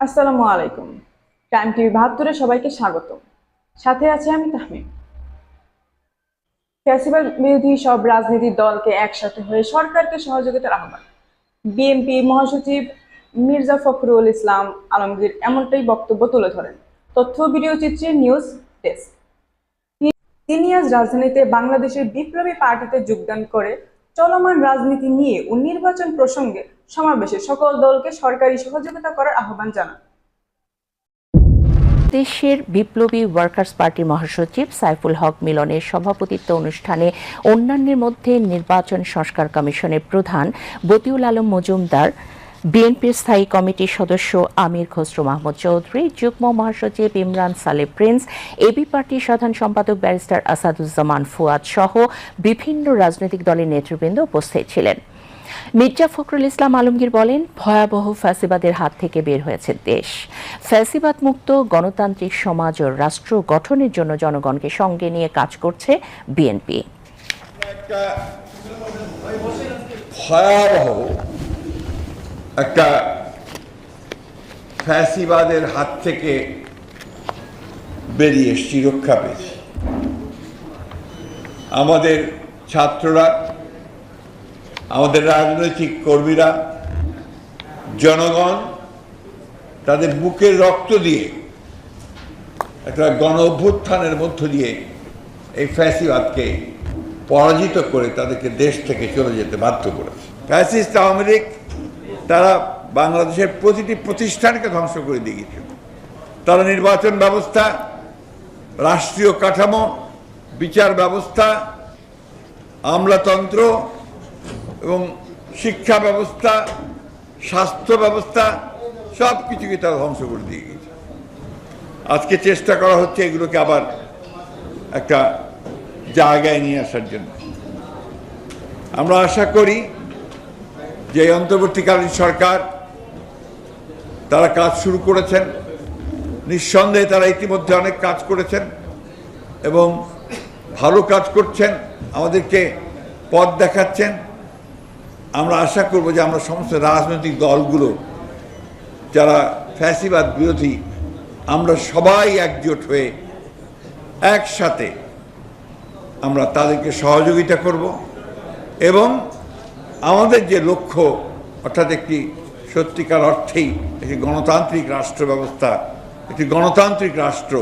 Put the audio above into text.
আসসালামু আলাইকুম। Time TV বাহাত্তরে সবাইকে স্বাগত সাথে আছে আমি তাহমিম। ফ্যাসিবাল বিরোধী সব রাজনৈতিক দলকে একসাথে হয়ে সরকারকে সহযোগিতার আহ্বান। বিএনপি মহাসচিব মির্জা ফখরুল ইসলাম আলমগীর এমনটাই বক্তব্য তুলে ধরেন। তথ্য ভিডিও চিত্রে নিউজ ডেস্ক। তিনি আজ রাজধানীতে বাংলাদেশের বিপ্লবী পার্টিতে যোগদান করে চলমান রাজনীতি নিয়ে ও নির্বাচন প্রসঙ্গে সমাবেশে সকল দলকে সরকারি সহযোগিতা করার আহ্বান জানান। দেশের বিপ্লবী ওয়ার্কার্স পার্টির মহাসচিব সাইফুল হক মিলনের সভাপতিত্ব অনুষ্ঠানে অন্যান্যের মধ্যে নির্বাচন সংস্কার কমিশনের প্রধান বতিউল আলম মজুমদার বিএনপির স্থায়ী কমিটির সদস্য আমির খসরু মাহমুদ চৌধুরী, যুগ্ম মহাসচিব ইমরান সালে প্রিন্স এবি পার্টির সাধারণ সম্পাদক ব্যারিস্টার আসাদুজ্জামান ফুয়াদ সহ বিভিন্ন রাজনৈতিক দলের নেতৃবৃন্দ উপস্থিত ছিলেন। মির্জা ফখরুল ইসলাম আলমগীর বলেন, ভয়াবহ ফ্যাসিবাদের হাত থেকে বের হয়েছে দেশ। ফ্যাসিবাদ মুক্ত গণতান্ত্রিক সমাজ ও রাষ্ট্র গঠনের জন্য জনগণকে সঙ্গে নিয়ে কাজ করছে বিএনপি। ভয়াবহ একটা ফ্যাসিবাদের হাত থেকে বেরিয়ে এসছি, রক্ষা পেয়েছি। আমাদের ছাত্ররা, আমাদের রাজনৈতিক কর্মীরা, জনগণ, তাদের বুকের রক্ত দিয়ে একটা গণ অভ্যুত্থানের মধ্য দিয়ে এই ফ্যাসিবাদকে পরাজিত করে তাদেরকে দেশ থেকে চলে যেতে বাধ্য করেছে। ফ্যাসিস্ট আওয়ামী লীগ তারা বাংলাদেশের প্রতিটি প্রতিষ্ঠানকে ধ্বংস করে দিয়ে গেছিল। তারা নির্বাচন ব্যবস্থা, রাষ্ট্রীয় কাঠামো, বিচার ব্যবস্থা, আমলাতন্ত্র এবং শিক্ষা ব্যবস্থা, স্বাস্থ্য ব্যবস্থা সব কিছুকে তারা ধ্বংস করে দিয়ে গেছে। আজকে চেষ্টা করা হচ্ছে এগুলোকে আবার একটা জায়গায় নিয়ে আসার জন্য। আমরা আশা করি যে অন্তর্বর্তীকালীন সরকার তারা কাজ শুরু করেছেন, নিঃসন্দেহে তারা ইতিমধ্যে অনেক কাজ করেছেন এবং ভালো কাজ করছেন, আমাদেরকে পথ দেখাচ্ছেন। আমরা আশা করব যে আমরা সমস্ত রাজনৈতিক দলগুলো, যারা ফ্যাসিবাদ বিরোধী, আমরা সবাই একজোট হয়ে একসাথে আমরা তাদেরকে সহযোগিতা করব এবং আমাদের যে লক্ষ্য অর্থাৎ একটি সত্যিকার অর্থেই একটি গণতান্ত্রিক রাষ্ট্র ব্যবস্থা একটি গণতান্ত্রিক রাষ্ট্র